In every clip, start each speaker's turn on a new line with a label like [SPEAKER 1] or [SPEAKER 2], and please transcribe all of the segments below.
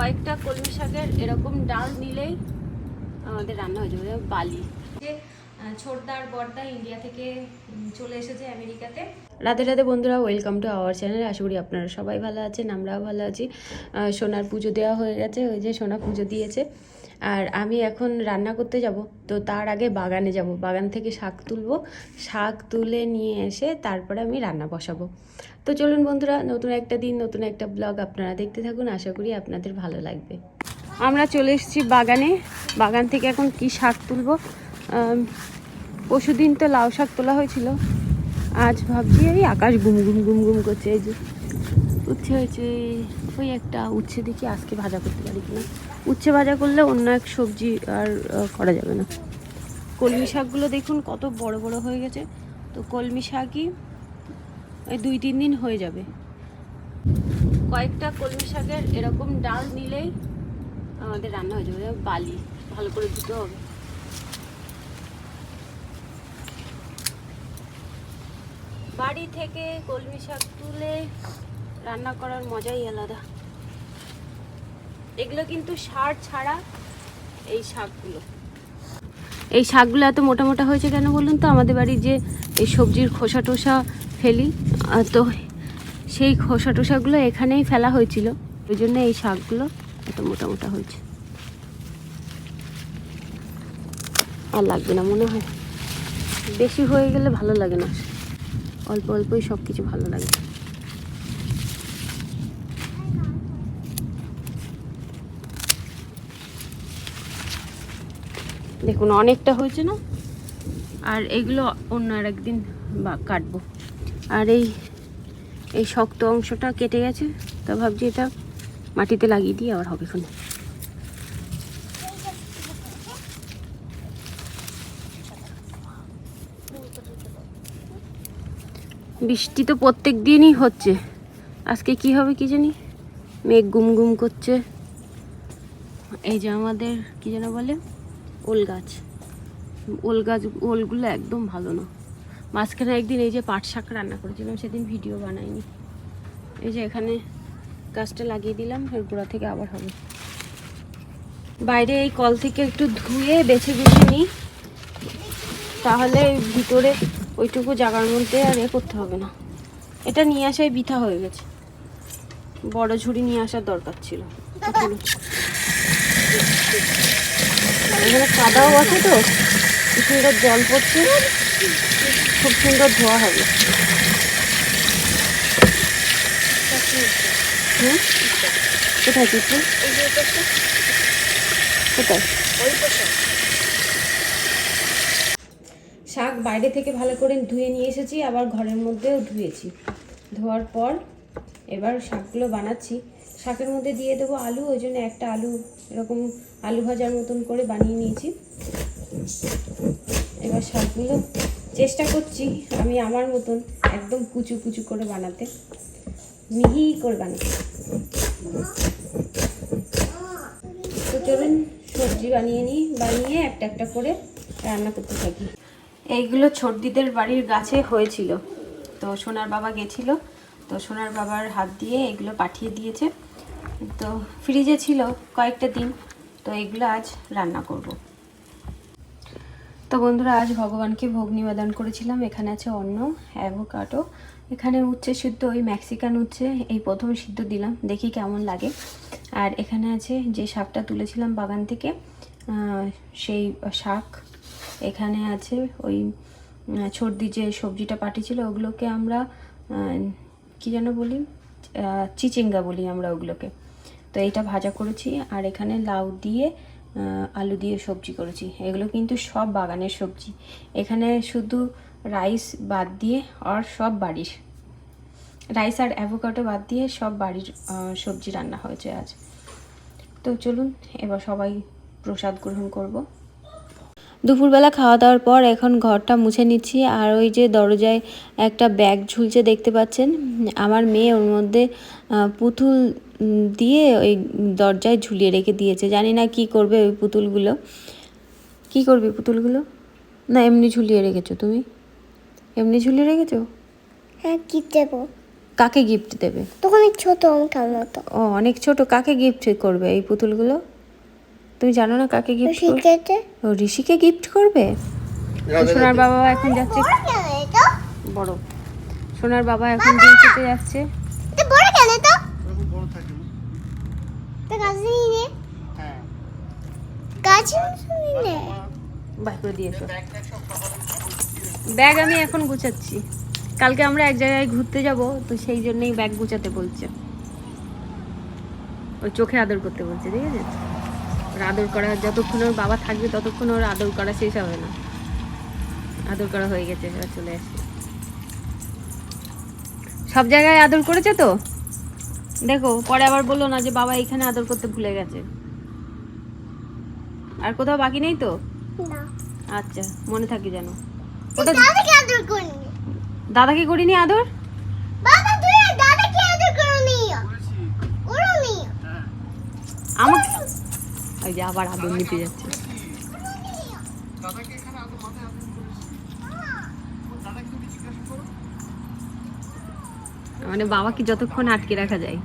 [SPEAKER 1] কয়েকটা কলমি শাকের এরকম ডাল নিলেই আমাদের রান্না হয়ে যাবে বালি। যে ছোটদার বর্দা ইন্ডিয়া থেকে চলে এসেছে আমেরিকাতে। রাধে রাতে বন্ধুরা ওয়েলকাম টু আওয়ার চ্যানেল আশা করি আপনারা সবাই ভালো আছেন আমরাও ভালো আছি। সোনার পুজো দেওয়া হয়ে গেছে ওই যে সোনা পুজো দিয়েছে। আর আমি এখন রান্না করতে যাব, তো তার আগে বাগানে যাব। বাগান থেকে শাক তুলবো। শাক তুলে নিয়ে এসে তারপরে আমি রান্না বসাবো। তো চলুন বন্ধুরা, নতুন একটা দিন, নতুন একটা ব্লগ আপনারা দেখতে থাকুন। আশা করি আপনাদের ভালো লাগবে। আমরা চলে এসেছি বাগানে। বাগান থেকে এখন কি শাক তুলব? পরশু দিন তো লাউ শাক তোলা হয়েছিল। আজ ভাবছি এই আকাশ গুম গুম গুম গুম করছে, এই যে। উচ্ছে হয়েছে ওই একটা উচ্ছে দেখি আজকে ভাজা করতে পারি কিনা। উচ্ছে ভাজা করলে অন্য এক সবজি আর করা যাবে না। কলমি শাকগুলো দেখুন কত বড় বড় হয়ে গেছে। তো কলমি শাকই ওই দুই তিন দিন হয়ে যাবে। কয়েকটা কলমি শাকের এরকম ডাল নিলেই আমাদের রান্না হয়ে যাবে। বালি, ভালো করে ধুতে হবে। বাড়ি থেকে কলমি শাক তুলে রান্না করার মজাই আলাদা। এগুলো কিন্তু সার ছাড়া এই শাকগুলো। এই শাকগুলো এত মোটা মোটা হয়েছে কেন বলুন তো? আমাদের বাড়ির যে এই সবজির খোসা টোসা ফেলি তো সেই খোসা টোসাগুলো এখানেই ফেলা হয়েছিল। ওই জন্য এই শাকগুলো এত মোটা মোটা হয়েছে। আর লাগবে না মনে হয়। বেশি হয়ে গেলে ভালো লাগে না। অল্প অল্পই সব কিছু ভালো লাগে। দেখুন, অনেকটা হয়েছে না? আর এগুলো অন্য আর একদিন বা কাটবো। আর এই এই শক্ত অংশটা কেটে গেছে, তা ভাবছি এটা মাটিতে লাগিয়ে দিয়ে আবার হবে ফোনে বৃষ্টি তো প্রত্যেক দিনই হচ্ছে। আজকে কি হবে কি জানি? মেঘ গুম গুম করছে। এই যে আমাদের, কি যেন বলে? ওল গাছ। ওল গাছ ওলগুলো একদম ভালো না। মাঝখানে একদিন এই যে পাট শাক রান্না করেছিলাম সেদিন ভিডিও বানাইনি। এই যে এখানে গাছটা লাগিয়ে দিলাম এর গোড়া থেকে আবার হবে। বাইরে এই কল থেকে একটু ধুয়ে বেছে বেছে নিই তাহলে ভিতরে ওইটুকু জায়গার মধ্যে আর এ করতে হবে না। এটা নিয়ে আসাই বৃথা হয়ে গেছে। বড় ঝুড়ি নিয়ে আসার দরকার ছিল। এখানে কাদাও আছে তো। সুন্দর জল পড়ছে। খুব সুন্দর ধোয়া হবে। হুম? কোথায় কোথায়? শাক বাইরে থেকে ভালো করে ধুয়ে নিয়ে এসেছি, আবার ঘরের মধ্যেও ধুয়েছি। ধোয়ার পর এবার শাকগুলো বানাচ্ছি। শাকের মধ্যে দিয়ে দেবো আলু, ওই জন্য একটা আলু এরকম আলু ভাজার মতন করে বানিয়ে নিয়েছি। এবার শাকগুলো চেষ্টা করছি আমি আমার মতন একদম কুচু কুচু করে বানাতে। মিহি করে বানাতে। তো চলুন সবজি বানিয়ে নিই, বানিয়ে একটা একটা করে রান্না করতে থাকি। এইগুলো ছোটদিদের বাড়ির গাছে হয়েছিল। তো সোনার বাবা গেছিল। তো সোনার বাবার হাত দিয়ে এগুলো পাঠিয়ে দিয়েছে। তো ফ্রিজে ছিল কয়েকটা দিন, তো এগুলো আজ রান্না করব। তো বন্ধুরা, আজ ভগবানকে ভোগ নিবেদন করেছিলাম। এখানে আছে অন্ন অ্যাভোকাডো এখানে উচ্ছে সিদ্ধ, ওই ম্যাক্সিকান উচ্ছে, এই প্রথম সিদ্ধ দিলাম, দেখি কেমন লাগে। আর এখানে আছে যে শাকটা তুলেছিলাম বাগান থেকে সেই শাক। এখানে আছে ওই সর্দি যে সবজিটা পাঠিয়েছিল ওগুলোকে আমরা কি যেন বলি চিচিঙ্গা বলি আমরা ওগুলোকে। তো এইটা ভাজা করেছি আর এখানে লাউ দিয়ে আলু দিয়ে সবজি করেছি। এগুলো কিন্তু সব বাগানের সবজি। এখানে শুধু রাইস বাদ দিয়ে আর সব বাড়ির, রাইস আর অ্যাভোকাডো বাদ দিয়ে সব বাড়ির সবজি রান্না হয়েছে আজ। তো চলুন, এবার সবাই প্রসাদ গ্রহণ করব। দুপুরবেলা খাওয়া দাওয়ার পর এখন ঘরটা মুছে নিচ্ছি আর ওই যে দরজায় একটা ব্যাগ ঝুলছে দেখতে পাচ্ছেন। আমার মেয়ে ওর মধ্যে পুতুল দিয়ে ওই দরজায় ঝুলিয়ে রেখে দিয়েছে। জানি না কি করবে ওই পুতুলগুলো। কি করবে পুতুলগুলো? না এমনি ঝুলিয়ে রেখেছো তুমি? এমনি ঝুলিয়ে রেখেছো?
[SPEAKER 2] হ্যাঁ কি দেবো।
[SPEAKER 1] কাকে গিফট দেবে?
[SPEAKER 2] তখন এই ছোট অঙ্কের মতো।
[SPEAKER 1] ও অনেক ছোট। কাকে গিফট করবে এই পুতুলগুলো? তুমি জানো না কাকে গিফট
[SPEAKER 2] শিখেছে
[SPEAKER 1] ও ঋষিকে গিফট করবে? সোনার বাবা এখন যাচ্ছে। বড় সোনার বাবা এখন ডিউটিতে যাচ্ছে
[SPEAKER 2] এটা বড় কেন এটা
[SPEAKER 3] এরকম বড় থাকে না
[SPEAKER 2] তো গাছ নিয়ে
[SPEAKER 3] হ্যাঁ।
[SPEAKER 2] গাছ নিয়ে
[SPEAKER 1] বাই করে দিয়ে ব্যাগ আমি এখন গুছাচ্ছি। কালকে আমরা এক জায়গায় ঘুরতে যাব তো সেই জন্যই ব্যাগ গুছাতে বলছে। ওই চোখে আদর করতে বলছে ঠিক আছে? ওর আদর করা যতক্ষণ ওর বাবা থাকবে ততক্ষণ ওর আদর করা শেষ হবে না। আদর করা হয়ে গেছে এবার চলে আসছে সব জায়গায় আদর করেছে তো? দেখো পরে আবার বলল না যে বাবা এখানে আদর করতে ভুলে গেছে। আর কোথাও বাকি নেই তো?
[SPEAKER 2] না।
[SPEAKER 1] আচ্ছা মনে থাকে যেন। ওটা
[SPEAKER 2] দাদাকে আদর করিনি।
[SPEAKER 1] দাদাকে করিনি আদর?
[SPEAKER 2] বাবা তুই দাদাকে আদর করনি। করনি।
[SPEAKER 1] আমাকে ওই যে আবার আদর নিতে যাচ্ছে
[SPEAKER 3] দাদাকে এখানে আদর মাথায় আদর করেছি দাদাকে তুমি জিজ্ঞাসা করো
[SPEAKER 1] মানে বাবাকে যতক্ষণ আটকে রাখা যায়।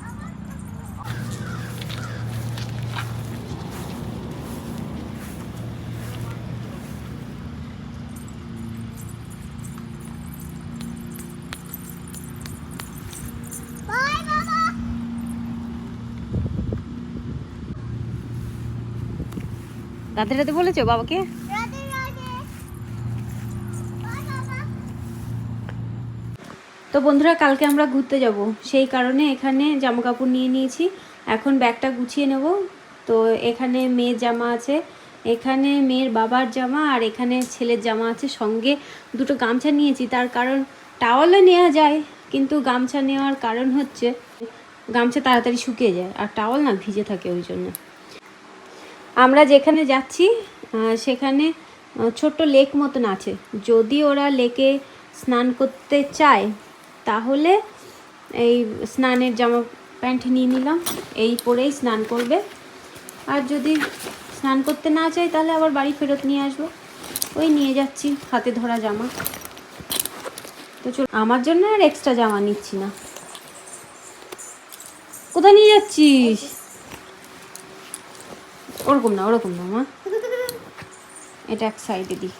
[SPEAKER 2] বাবা
[SPEAKER 1] রাতে রাতে বলেছ বাবাকে
[SPEAKER 2] রাধে রাধে বাই বাবা
[SPEAKER 1] তো বন্ধুরা, কালকে আমরা ঘুরতে যাব। সেই কারণে এখানে জামা কাপড় নিয়ে নিয়েছি। এখন ব্যাগটা গুছিয়ে নেব। তো এখানে মেয়ের জামা আছে, এখানে মেয়ের বাবার জামা আর এখানে ছেলের জামা আছে। সঙ্গে দুটো গামছা নিয়েছি, তার কারণ টাওয়ালও নেওয়া যায়, কিন্তু গামছা নেওয়ার কারণ হচ্ছে গামছা তাড়াতাড়ি শুকিয়ে যায় আর টাওয়াল না ভিজে থাকে ওই জন্য। আমরা যেখানে যাচ্ছি সেখানে ছোট্ট লেক মতন আছে। যদি ওরা লেকে স্নান করতে চায় তাহলে এই স্নানের জামা প্যান্ট নিয়ে নিলাম, এই পরেই স্নান করবে। আর যদি স্নান করতে না চাই, তাহলে আবার বাড়ি ফেরত নিয়ে আসব। ওই নিয়ে যাচ্ছি, হাতে ধরা জামা। তো চল, আমার জন্য আর এক্সট্রা জামা নিচ্ছি না। কোথায় নিয়ে যাচ্ছিস? ওরকম না ওরকম না, মা। এটা এক সাইডে দিই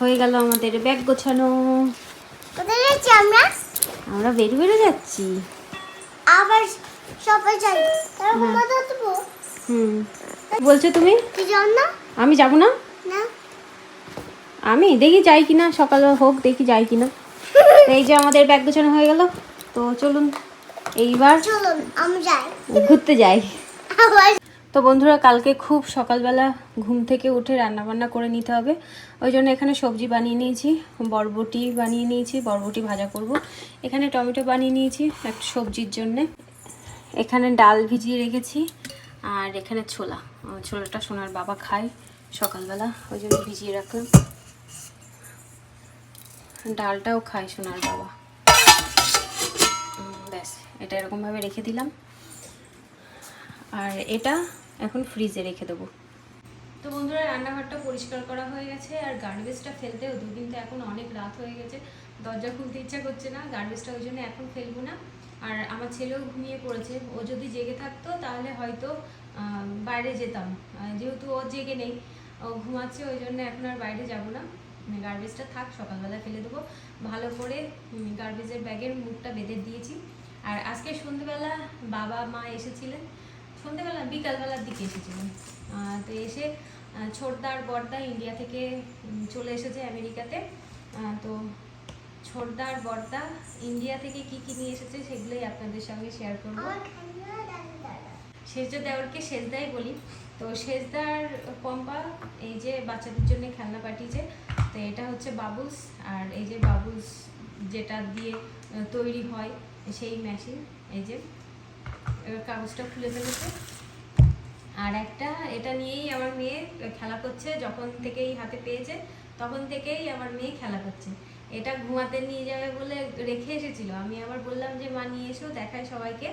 [SPEAKER 1] হয়ে গেল আমাদের ব্যাগ গোছানো।
[SPEAKER 2] যাচ্ছি আমরা?
[SPEAKER 1] আমরা বেরো বেরো যাচ্ছি।
[SPEAKER 2] আবার সবাই যাই।
[SPEAKER 1] হ্যাঁ। হুম। বলছো তুমি? আমি যাব না?
[SPEAKER 2] না।
[SPEAKER 1] আমি দেখি যাই কিনা সকাল হোক দেখি যাই কিনা। এই যে আমাদের ব্যাগ গোছানো হয়ে গেল। তো চলুন এইবার
[SPEAKER 2] চলুন আমি যাই।
[SPEAKER 1] ঘুরতে যাই।
[SPEAKER 2] আবার
[SPEAKER 1] তো বন্ধুরা, কালকে খুব সকালবেলা ঘুম থেকে উঠে রান্না বান্না করে নিতে হবে। ওই জন্য এখানে সবজি বানিয়ে নিয়েছি, বরবটি বানিয়ে নিয়েছি, বরবটি ভাজা করব। এখানে টমেটো বানিয়ে নিয়েছি একটা সবজির জন্যে। এখানে ডাল ভিজিয়ে রেখেছি আর এখানে ছোলা। ছোলাটা সোনার বাবা খায় সকালবেলা, ওই জন্য ভিজিয়ে রাখলাম। ডালটাও খায় সোনার বাবা। ব্যাস, এটা এরকমভাবে রেখে দিলাম। আর এটা এখন ফ্রিজে রেখে দেবো। তো বন্ধুরা, রান্নাঘরটা পরিষ্কার করা হয়ে গেছে, আর গার্বেজটা ফেলতেও দু কিন্তু এখন অনেক রাত হয়ে গেছে। দরজা খুলতে ইচ্ছা করছে না, গার্বেজটা ওই জন্য এখন ফেলব না। আর আমার ছেলেও ঘুমিয়ে পড়েছে, ও যদি জেগে থাকতো তাহলে হয়তো বাইরে যেতাম। যেহেতু ও জেগে নেই, ও ঘুমাচ্ছে, ওই জন্য এখন আর বাইরে যাব না। গার্বেজটা থাক, সকালবেলা ফেলে দেবো। ভালো করে গার্বেজের ব্যাগের মুখটা বেঁধে দিয়েছি। আর আজকে সন্ধ্যেবেলা বাবা মা এসেছিলেন সন্ধ্যেবেলা বিকালবেলার দিকে এসেছিলেন। আহ, তো এসে ছোটদার বড়দা ইন্ডিয়া থেকে চলে এসেছে আমেরিকাতে। তো ছোটদার বড়দা ইন্ডিয়া থেকে কি কি নিয়ে এসেছে সেগুলোই আপনাদের সঙ্গে শেয়ার করব। সেজদা দেওয়ারকে সেজদাই বলি। তো সেজদার পম্পা এই যে বাচ্চাদের জন্য খেলনা পাঠিয়েছে তো এটা হচ্ছে বাবুলস। আর এই যে বাবুলস যেটা দিয়ে তৈরি হয় সেই মেশিন এই যে। এবার কাগজটা খুলে ফেলেছে। আর একটা, এটা নিয়েই আমার মেয়ে খেলা করছে, যখন থেকেই হাতে পেয়েছে, তখন থেকেই আমার মেয়ে খেলা করছে। এটা ঘুমাতে নিয়ে যাবে বলে রেখে এসেছিল। আমি আবার বললাম যে, মা, নিয়ে এসো দেখায় সবাইকে।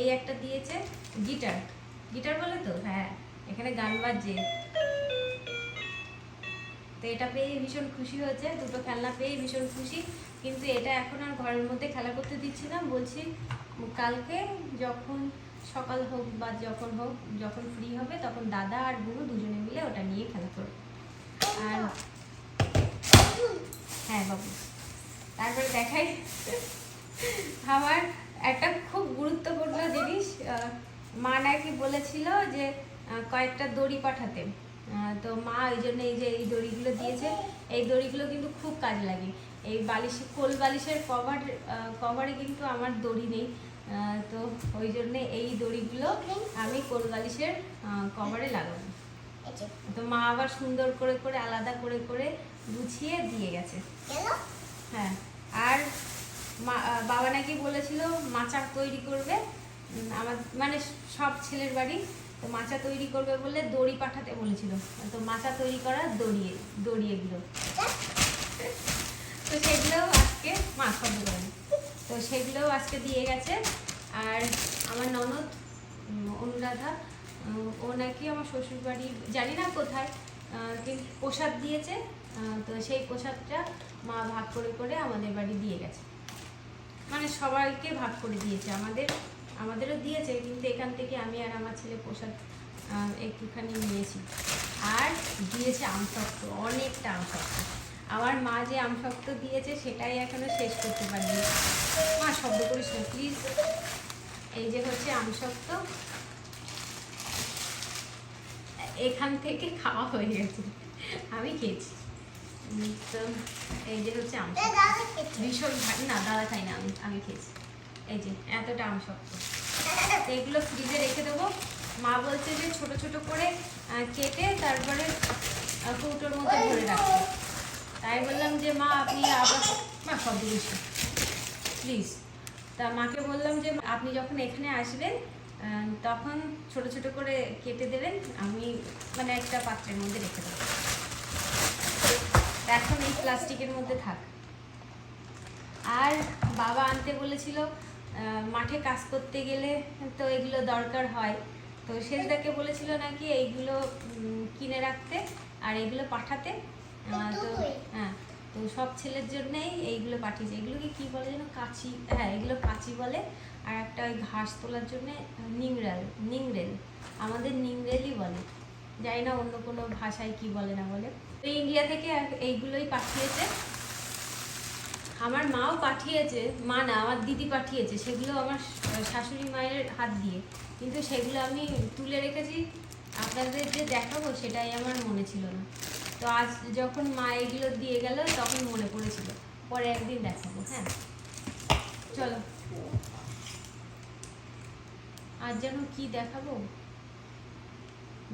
[SPEAKER 1] এই একটা দিয়েছে গিটার। গিটার বলে তো? হ্যাঁ এখানে গান বাজছে। তো এটা পেয়ে ভীষণ খুশি হয়েছে, দুটো খেলনা পেয়ে ভীষণ খুশি। কিন্তু এটা এখন আর ঘরের মধ্যে খেলা করতে দিচ্ছি না। বলছি কালকে যখন সকাল হোক বা যখন হোক, যখন ফ্রি হবে, তখন দাদা আর বুড়ো দুজনে মিলে ওটা নিয়ে খেলা করবে। আর হ্যাঁ বাবু। তারপরে দেখাই। আমার একটা খুব গুরুত্বপূর্ণ জিনিস মা নাকি বলেছিল যে কয়েকটা দড়ি পাঠাতে। তো মা ওই জন্য এই যে এই দড়িগুলো দিয়েছে, এই দড়িগুলো কিন্তু খুব কাজে লাগে। এই বালিশ, কোল বালিশের কভার কভারে কিন্তু আমার দড়ি নেই। তো ওই জন্যে এই দড়িগুলো আমি কোলবালিশের কভারে লাগাবো।
[SPEAKER 2] যে,
[SPEAKER 1] তো মা আবার সুন্দর করে করে আলাদা করে করে গুছিয়ে দিয়ে গেছে? হ্যাঁ আর মা- বাবা নাকি বলেছিল মাচা তৈরি করবে। আমার মানে সব ছেলের বাড়ি তো মাচা তৈরি করবে বলে দড়ি পাঠাতে বলেছিল। তো মাচা তৈরি করা দড়িয়ে দড়ি এগুলো। তো সেগুলোও আজকে মা শব্দ করে না। তো সেগুলোও আজকে দিয়ে গেছে। আর আমার ননদ অনুরাধা ও নাকি আমার শ্বশুরবাড়ি জানি না কোথায় কিন্তু প্রসাদ দিয়েছে। তো সেই প্রসাদটা মা ভাগ করে করে আমাদের বাড়ি দিয়ে গেছে। মানে সবাইকে ভাগ করে দিয়েছে। আমাদের, আমাদেরও দিয়েছে, কিন্তু এখান থেকে আমি আর আমার ছেলে প্রসাদ একটুখানি নিয়েছি। আর দিয়েছে আমসত্ব অনেকটা আমসত্ব আমার মা যে আমসত্ব দিয়েছে সেটাই এখনও শেষ করতে পারিনি। মা শব্দ করিস না প্লিজ এই যে হচ্ছে আমসত্ব এখান থেকে খাওয়া হয়ে গেছে। আমি খেয়েছি। তো এই যে হচ্ছে আমসত্ব ভীষণ ভারী। না দাদা খাই না আমি আমি খেয়েছি। এই যে এতটা আম শক্ত এগুলো ফ্রিজে রেখে দেবো। মা বলছে যে ছোট ছোট করে কেটে তারপরে কৌটোর মধ্যে ভরে রাখতে তাই বললাম যে, মা, আপনি আবার মা সব জিনিস প্লিজ তা মাকে বললাম যে, আপনি যখন এখানে আসবেন তখন ছোট ছোট করে কেটে দেবেন। আমি মানে একটা পাত্রের মধ্যে রেখে দেবো। এখন এই প্লাস্টিকের মধ্যে থাক। আর বাবা আনতে বলেছিল মাঠে কাজ করতে গেলে তো এগুলো দরকার হয়। তো শেষদাকে বলেছিল নাকি, এইগুলো কিনে রাখতে আর এগুলো পাঠাতে। তো হ্যাঁ তো সব ছেলের জন্যই এইগুলো পাঠিয়েছে। এগুলোকে কি বলে যেন? কাঁচি হ্যাঁ এগুলো কাঁচি বলে। আর একটা ওই ঘাস তোলার জন্যে নিংড়াল নিংড়েল। আমাদের নিংড়েলই বলে। জানি না অন্য কোনো ভাষায় কি বলে না বলে। তো ইন্ডিয়া থেকে এইগুলোই পাঠিয়েছে। আমার মাও পাঠিয়েছে মা না আমার দিদি পাঠিয়েছে। সেগুলো আমার শাশুড়ি মায়ের হাত দিয়ে। কিন্তু সেগুলো আমি তুলে রেখেছি। আপনাদের যে দেখাবো সেটাই আমার মনে ছিল না। তো আজ যখন মা এগুলো দিয়ে গেল, তখন মনে পড়েছিল। পরে একদিন দেখাবো হ্যাঁ? চলো। আজ যেন কি দেখাবো?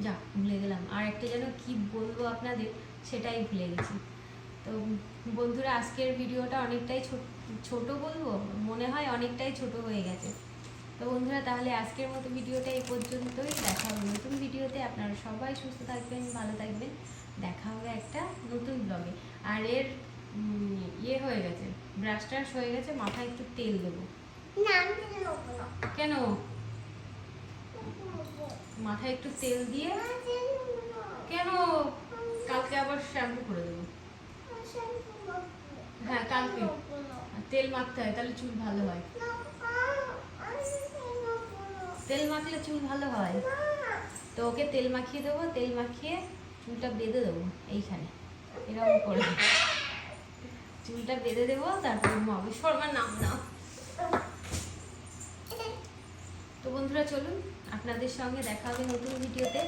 [SPEAKER 1] যা, ভুলে গেলাম। আর একটা যেন কি বলব আপনাদের, সেটাই ভুলে গেছি। তো বন্ধুরা, আজকের ভিডিওটা অনেকটাই ছোট- ছোট বলব? মনে হয় অনেকটাই ছোট হয়ে গেছে। তো বন্ধুরা, তাহলে আজকের মতো ভিডিওটা এই পর্যন্তই। দেখা হবে নতুন ভিডিওতে। আপনারা সবাই সুস্থ থাকবেন, ভালো থাকবেন। দেখা হবে একটা নতুন ব্লগে আর এর ইয়ে হয়ে গেছে ব্রাশ ট্রাশ হয়ে গেছে মাথায় একটু তেল দেবো। কেন? মাথায় একটু তেল দিয়ে। কেন? কালকে আবার শ্যাম্পু করে দেবো। হ্যাঁ কালকে। তেল মাখতে হয় তাহলে চুল ভালো হয়।
[SPEAKER 2] তেল
[SPEAKER 1] মাখলে চুল ভালো হয়? তো ওকে তেল মাখিয়ে দেবো তেল মাখিয়ে চুলটা বেঁধে দেবো এইখানে। এরকম করে। চুলটা বেঁধে দেবো, তারপর মাবে শর্মার নাম নাও। তো বন্ধুরা, চলুন আপনাদের সঙ্গে দেখা হবে নতুন ভিডিওতে।